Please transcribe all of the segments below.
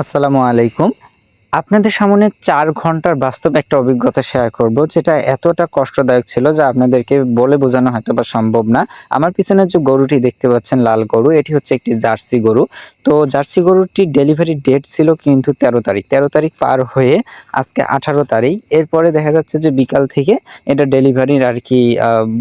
আসসালামু আলাইকুম। আপনাদের সামনে চার ঘণ্টার বাস্তব একটা অভিজ্ঞতা শেয়ার করব, যেটা এতটা কষ্টদায়ক ছিল যা আপনাদেরকে বলে বোঝানো হয়তো বা সম্ভব না। আমার পিছনে যে গরুটি দেখতে পাচ্ছেন, লাল গরু, এটি হচ্ছে একটি জার্সি গরু। তো জার্সি গরুটির ডেলিভারি ডেট ছিল কিন্তু তেরো তারিখ। তেরো তারিখ পার হয়ে আজকে আঠারো তারিখ। এরপরে দেখা যাচ্ছে যে বিকাল থেকে এটা ডেলিভারির আর কি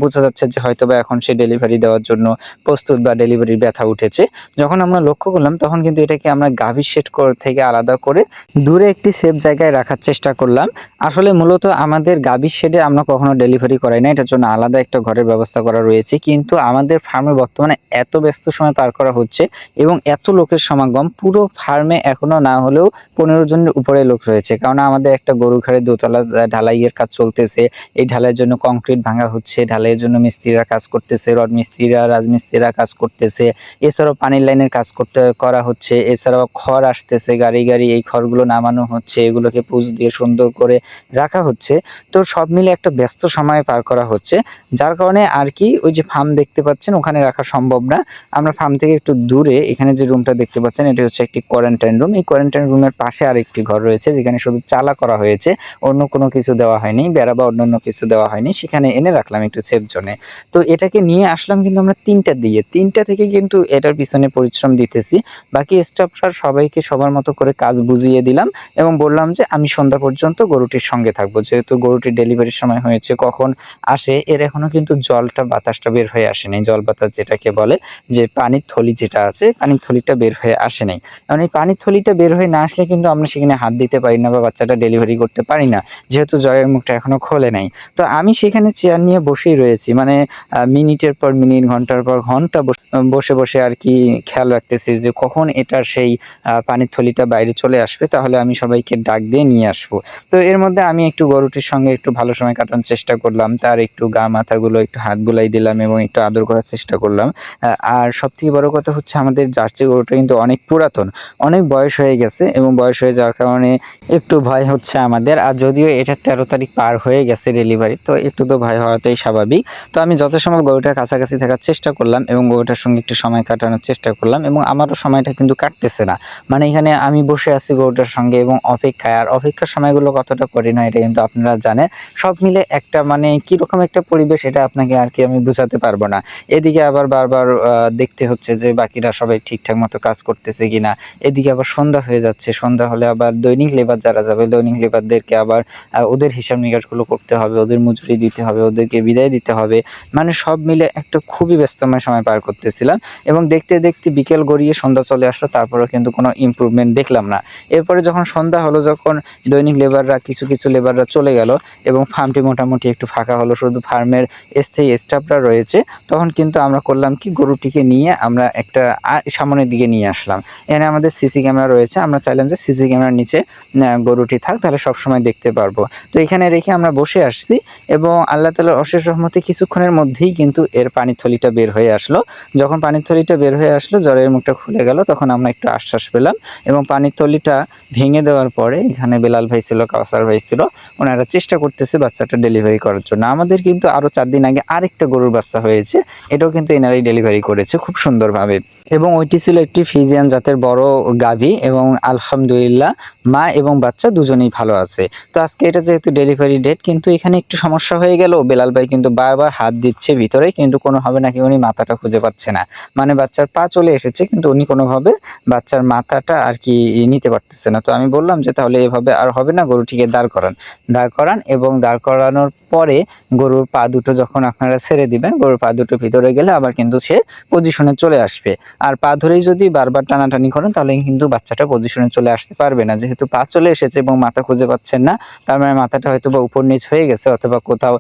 বোঝা যাচ্ছে যে হয়তো বা এখন সে ডেলিভারি দেওয়ার জন্য প্রস্তুত বা ডেলিভারির ব্যথা উঠেছে। যখন আমরা লক্ষ্য করলাম, তখন কিন্তু এটাকে আমরা গাভীর শেড থেকে আলাদা করে দূরে একটি সেফ জায়গায় রাখার চেষ্টা করলাম। আসলে মূলত আমাদের গাভীর শেডে আমরা কখনো ডেলিভারি করাই না, এটার জন্য আলাদা একটা ঘরের ব্যবস্থা করা রয়েছে। কিন্তু আমাদের ফার্মে বর্তমানে এত ব্যস্ত সময় পার করা হচ্ছে এবং এত লোকের সমাগম, পুরো ফার্মে এখনও না হলেও পনেরো জনের উপরে লোক রয়েছে। কারণ আমাদের একটা গরু ঘরে দোতলা ঢালাইয়ের কাজ চলতেছে, এই ঢালাইয়ের জন্য কংক্রিট ভাঙা হচ্ছে, ঢালাইয়ের জন্য মিস্ত্রিরা কাজ করতেছে, রড মিস্ত্রিরা, রাজমিস্ত্রিরা কাজ করতেছে, এছাড়াও পানির লাইনের কাজ করতে, করা হচ্ছে, এছাড়াও খড় আসতেছে, গাড়ি গাড়ি এই খড়গুলো নামানো হচ্ছে, এগুলোকে পুজ দিয়ে সুন্দর করে রাখা হচ্ছে। তো সব মিলে একটা ব্যস্ত সময় পার করা হচ্ছে, যার কারণে আর কি ওই যে ফার্ম দেখতে পাচ্ছেন, ওখানে রাখা সম্ভব না। আমরা ফার্ম থেকে একটু দূরে এখানে যে রুমটা দেখতে পাচ্ছেন, এটি হচ্ছে একটি কোয়ারেন্টাইন রুম এই কোয়ারেন্টাইন রুমের পাশে আরেকটি ঘর রয়েছে, যেখানে শুধু চালা করা হয়েছে, অন্য কোনো কিছু দেওয়া হয়নি, বেড়া বা অন্যান্য কিছু দেওয়া হয়নি, সেখানে এনে রাখলাম একটু সেফ জোনে তো এটাকে নিয়ে আসলাম কিন্তু আমরা তিনটা দিয়ে, তিনটা থেকে কিন্তু এটার পিছনে পরিশ্রম দিতেছি। বাকি স্টাফরা সবাইকে সবার মতো করে কাজ বুঝিয়ে দিলাম এবং বললাম যে আমি সন্ধ্যা পর্যন্ত গরুটির সঙ্গে থাকব। যেহেতু গরুটির ডেলিভারির সময় হয়েছে, কখন আসে, এর এখনও কিন্তু জলটা, বাতাসটা বের হয়ে আসেনি জল, বাতাস যেটাকে বলে যে পানির থলি যেটা আছে, পানির থলিটা বের হয়ে আসে নাই। কারণ এই পানির থলিটা বের হয়ে না আসলে কিন্তু আমরা সেখানে হাত দিতে পারি না বা বাচ্চাটা ডেলিভারি করতে পারি না, যেহেতু জয়ের মুখটা এখনও খোলে নাই। তো আমি সেখানে চেয়ার নিয়ে বসেই রয়েছি মানে মিনিটের পর মিনিট, ঘণ্টার পর ঘণ্টা বস- বসে আর কি খেয়াল রাখতেছি যে কখন এটার সেই পানির থলিটা বাইরে চলে আসবে, তাহলে আমি সবাইকে ডাক দিয়ে নিয়ে আসব। তো এর মধ্যে আমি একটু গরুটির সঙ্গে একটু ভালো সময় কাটানোর চেষ্টা করলাম, তার একটু গা, মাথাগুলো, একটু হাত বুলাই দিলাম এবং একটু আদর করার চেষ্টা করলাম। আর সব থেকে বড় কথা হচ্ছে আমাদের জার্সি গরুটা কিন্তু অনেক পুরাতন, অনেক বয়স হয়ে গেছে এবং বয়স হয়ে যাওয়ার কারণে একটু ভয় হচ্ছে আমাদের। আর যদিও এটা তেরো তারিখ পার হয়ে গেছে ডেলিভারি তো একটু তো ভয় হওয়াটাই স্বাভাবিক। তো আমি যত সময় গরুটার কাছাকাছি থাকার চেষ্টা করলাম এবং গরুটার সঙ্গে একটু সময় কাটানোর চেষ্টা করলাম এবং আমারও সময়টা কিন্তু কাটতেছে না। মানে এখানে আমি বসে আছি গরুটার সঙ্গে এবং অপেক্ষায়। আর অপেক্ষার সময়গুলো কতটা করি না এটা কিন্তু আপনারা জানেন। সব মিলে একটা মানে কীরকম একটা পরিবেশ, এটা আপনাকে আর কি আমি বোঝাতে পারব না। এদিকে আবার বারবার দেখতে হচ্ছে যে বাকিরা সবাই ঠিকঠাক মতো কাজ করতেছে কিনা। এদিকে আবার সন্ধ্যা হয়ে যাচ্ছে। সন্ধ্যা হলে আবার দৈনিক লেবার যারা যাবে, দৈনিক লেবারদেরকে আবার ওদের হিসাব নিকাশগুলো করতে হবে, ওদের মজুরি দিতে হবে, ওদেরকে বিদায় দিতে হবে। মানে সব মিলে একটা খুবই ব্যস্তময় সময় পার করতেছিলাম এবং দেখতে দেখতে বিকেল গড়িয়ে সন্ধ্যা চলে আসলো, তারপরেও কিন্তু কোনো ইমপ্রুভমেন্ট দেখলাম না। এরপরে যখন সন্ধ্যা হলো যখন দৈনিক লেবাররা কিছু কিছু লেবাররা চলে গেল এবং ফার্মটি মোটামুটি একটু ফাঁকা হলো, শুধু ফার্মের স্থায়ী স্টাফরা রয়েছে, তখন কিন্তু আমরা করলাম কি, গরুটিকে নিয়ে আমরা একটা সামনের দিকে নিয়ে আসলাম। এখানে আমাদের সিসি ক্যামেরা রয়েছে, আমরা চাইলাম যে সিসি ক্যামেরার নিচে গরুটি থাক, তাহলে সবসময় দেখতে পারব। তো এখানে রেখে আমরা বসে আসছি এবং আল্লাহ তালার অশেষ রহমতে কিছুক্ষণের মধ্যেই কিন্তু এর পানির থলিটা বের হয়ে আসলো। যখন পানির থলিটা বের হয়ে আসলো, জ্বরের মুখটা খুলে গেল, তখন আমরা একটু আশ্বাস পেলাম এবং পানির থলিটা ভেঙে দেওয়ার পরে এখানে বেলাল ভাই ছিল কাউসার ভাই ছিল, ওনারা চেষ্টা করতেছে বাচ্চাটা ডেলিভারি করার জন্য। আমাদের কিন্তু আরও চার দিন আগে আরেকটা গরুর বাচ্চা হয়েছে, এটাও কিন্তু এনারাই ডেলিভারি করেছে খুব সুন্দরভাবে। এবং ওইটি ছিল একটি ফিজিয়ান জাতের বড় গাভী এবং আলহামদুলিল্লাহ মা এবং বাচ্চা দুজনেই ভালো আছে। তো আজকে এটা যেহেতু ডেলিভারি ডেট কিন্তু এখানে একটু সমস্যা হয়ে গেল। বেলাল ভাই কিন্তু বারবার হাত দিচ্ছে ভিতরে, কিন্তু কোনোভাবে নাকি উনি মাথাটা খুঁজে পাচ্ছে না। মানে বাচ্চার পা চলে এসেছে, কিন্তু উনি কোনোভাবে বাচ্চার মাথাটা আর কি নিতে পারতেছে না। তো আমি বললাম যে তাহলে এভাবে আর হবে না, গরুটিকে দাঁড় করান। দাঁড় করান এবং দাঁড় করানোর পরে গরুর পা দুটো যখন আপনারা ছেড়ে দিবেন, গরুর পা দুটো ভিতরে গেলে আবার কিন্তু সে পজিশনে চলে আসবে। আর পা ধরেই যদি বারবার টানাটানি করেন, তাহলে কিন্তু বাচ্চাটা পজিশনে চলে আসতে পারবে না। যেহেতু পা চলে এসেছে এবং মাথা খুঁজে পাচ্ছেন না, তার মানে মাথাটা হয়তো বা উপর নিচ হয়ে গেছে অথবা কোথাও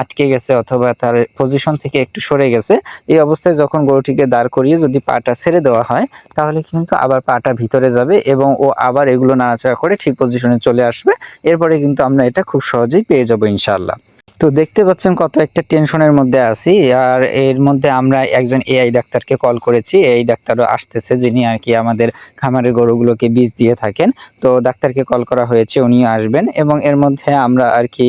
আটকে গেছে অথবা তার পজিশন থেকে একটু সরে গেছে। এই অবস্থায় যখন গরুটিকে দাঁড় করিয়ে যদি পাটা ছেড়ে দেওয়া হয়, তাহলে কিন্তু আবার পাটা ভিতরে যাবে এবং ও আবার এগুলো নাড়াচাড়া করে ঠিক পজিশনে চলে আসবে। এরপরে কিন্তু আমরা এটা খুব সহজেই পেয়ে যাব ইনশাআল্লাহ। তো দেখতে পাচ্ছেন কত একটা টেনশনের মধ্যে আছি। আর এর মধ্যে আমরা একজন এআই ডাক্তারকে কল করেছি। এই ডাক্তারও আসতেছে, যিনি আর কি আমাদের খামারের গরুগুলোকে বীজ দিয়ে থাকেন। তো ডাক্তারকে কল করা হয়েছে উনি আসবেন এবং এর মধ্যে আমরা আর কি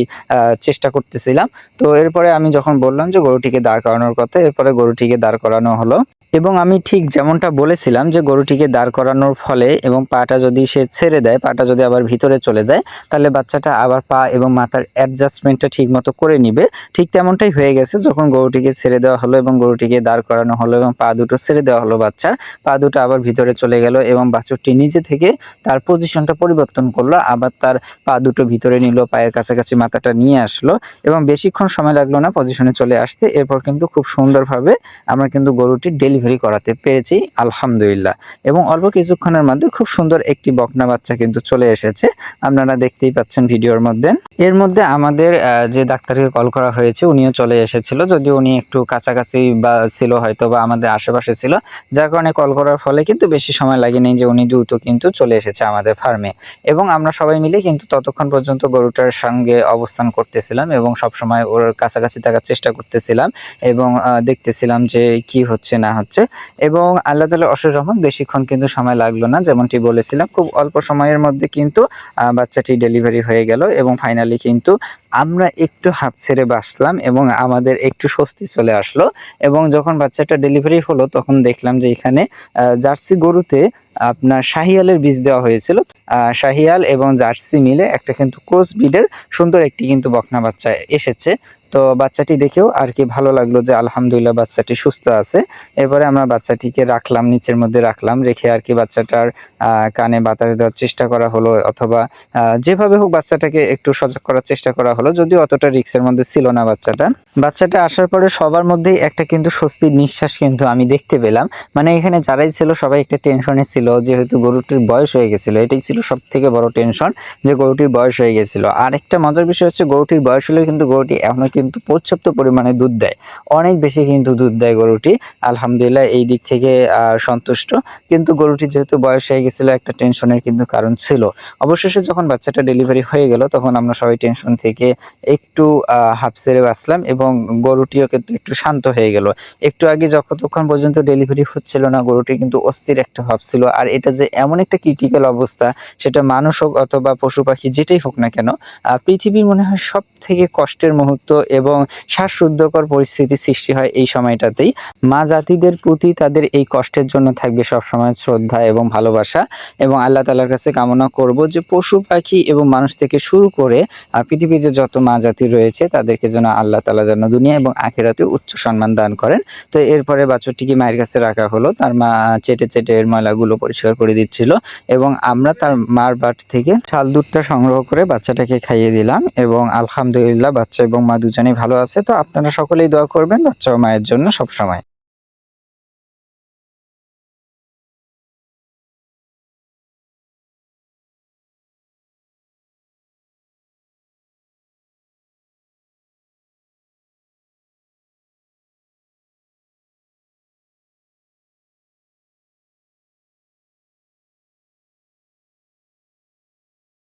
চেষ্টা করতেছিলাম। তো এরপরে আমি যখন বললাম যে গরুটিকে দাঁড় করানোর কথা, এরপরে গরুটিকে দাঁড় করানো হলো। এবং আমি ঠিক যেমনটা বলেছিলাম যে গরুটিকে দাঁড় করানোর ফলে এবং পাটা যদি সে ছেড়ে দেয়, পাটা যদি আবার ভিতরে চলে যায়, তাহলে বাচ্চাটা আবার পা এবং মাথার অ্যাডজাস্টমেন্টটা ঠিক মতো করে নিবে। ঠিক তেমনটাই হয়ে গেছে যখন গরুটিকে ছেড়ে দেওয়া হলো এবং গরুটিকে দাঁড় করানো হলো এবং পা দুটো ছেড়ে দেওয়া হলো বাচ্চার, পা দুটো আবার ভিতরে চলে গেল এবং বাছুরটি নিজে থেকে তার পজিশনটা পরিবর্তন করল, আবার তার পা দুটো ভিতরে নিল, পায়ের কাছাকাছি মাথাটা নিয়ে আসলো এবং বেশিক্ষণ সময় লাগল না পজিশনে চলে আসতে। এরপর কিন্তু খুব সুন্দরভাবে আমরা কিন্তু গরুটির ডেলিভারি করাতে পেরেছি, আলহামদুলিল্লাহ। এবং অল্প কিছুক্ষণের মধ্যে খুব সুন্দর একটি বকনা বাচ্চা কিন্তু চলে এসেছে। আপনারা দেখতেই পাচ্ছেন ভিডিওর মধ্যে। এর মধ্যে আমাদের যে ডাক্তারকে কল করা হয়েছে, উনিও চলে এসেছিল। যদিও উনি একটু কাছাকাছি বা ছিল হয়তো বা আমাদের আশেপাশে ছিল। যার কারণে কল করার ফলে কিন্তু বেশি সময় লাগেনি যে উনি দ্রুত কিন্তু চলে এসেছে আমাদের ফার্মে। এবং আমরা সবাই মিলে কিন্তু ততক্ষণ পর্যন্ত গরুটার সঙ্গে অবস্থান করতেছিলাম এবং সবসময় ওর কাছাকাছি থাকার চেষ্টা করতেছিলাম এবং দেখতেছিলাম যে কি হচ্ছে না এবং আল্লাহ তালার অশেষ রহমত, বেশিক্ষণ কিন্তু সময় লাগল না, যেমনটি বলেছিলাম। খুব অল্প সময়ের মধ্যে কিন্তু বাচ্চাটি ডেলিভারি হয়ে গেল এবং ফাইনালি কিন্তু আমরা একটু হাফ ছেড়ে বাঁচলাম এবং আমাদের একটু স্বস্তি চলে আসলো। এবং যখন বাচ্চাটা ডেলিভারি হলো, তখন দেখলাম যে এখানে জার্সি গরুতে আপনার শাহিয়ালের বীজ দেওয়া হয়েছিল। শাহিয়াল এবং জার্সি মিলে একটা কিন্তু ক্রস ব্রিডের সুন্দর একটি কিন্তু বকনা বাচ্চা এসেছে। তো বাচ্চাটি দেখেও আর কি ভালো লাগল যে আলহামদুলিল্লাহ বাচ্চাটি সুস্থ আছে। এরপরে আমরা বাচ্চাটিকে রাখলাম, নিচের মধ্যে রাখলাম, রেখে আর কি বাচ্চাটার কানে বাতাস দেওয়ার চেষ্টা করা হলো অথবা যেভাবে হোক বাচ্চাটাকে একটু সজাগ করার চেষ্টা করা হলো, যদিও অতটা রিক্সের মধ্যে ছিল না বাচ্চাটা। বাচ্চাটা আসার পরে সবার মধ্যেই একটা কিন্তু স্বস্তির নিঃশ্বাস কিন্তু আমি দেখতে পেলাম। মানে এখানে যারাই ছিল সবাই একটা টেনশনে ছিল, যেহেতু গরুটির বয়স হয়ে গেছিল, এটাই ছিল সব থেকে বড় টেনশন যে গরুটির বয়স হয়ে গেছিল। আর একটা মজার বিষয় হচ্ছে গরুটির বয়স হলেও কিন্তু গরুটি এখনও কিন্তু পর্যাপ্ত পরিমাণে দুধ দেয়। অনেক বেশি কিন্তু দুধ দেয় গরুটি। আলহামদুলিল্লাহ এই দিক থেকে সন্তুষ্ট। কিন্তু গরুটি যেহেতু বয়স হয়ে গেছিল, একটা টেনশনের কিন্তু কারণ ছিল। অবশেষে যখন বাচ্চাটা ডেলিভারি হয়ে গেল, তখন আমরা সবাই টেনশন থেকে একটু হাফ ছেড়ে বাঁচলাম এবং গরুটিও কিন্তু একটু শান্ত হয়ে গেল। একটু আগে যতক্ষণ পর্যন্ত ডেলিভারি হচ্ছিল না, গরুটি কিন্তু অস্থির একটা ভাব ছিল। আর এটা যে এমন একটা ক্রিটিক্যাল অবস্থা, সেটা মানুষ হোক অথবা পশু পাখি, যেটাই হোক না কেন পৃথিবীর মনে হয় সব থেকে কষ্টের মুহূর্ত এবং শ্বাসরুদ্ধকর পরিস্থিতি সৃষ্টি হয় এই সময়টাতেই। মা জাতিদের প্রতি তাদের এই কষ্টের জন্য থাকবে সবসময় শ্রদ্ধা এবং ভালোবাসা এবং আল্লাহ তালার কাছে কামনা করব যে পশু পাখি এবং মানুষ থেকে শুরু করে পৃথিবীতে যত মা জাতি রয়েছে তাদেরকে যেন আল্লাহ তালা যেন দুনিয়া এবং আখেরাতে উচ্চ সম্মান দান করেন। তো এরপরে বাছুরটিকে মায়ের কাছে রাখা হলো? তার মা চেটে চেটে এর ময়লাগুলো পরিষ্কার করে দিচ্ছিল এবং আমরা তার মার বাট থেকে চাল দুধটা সংগ্রহ করে বাচ্চাটাকে খাইয়ে দিলাম এবং আলহামদুলিল্লাহ বাচ্চা এবং মা দুজনেই ভালো আছে তো আপনারা সকলেই দোয়া করবেন বাচ্চা মায়ের জন্য সবসময়।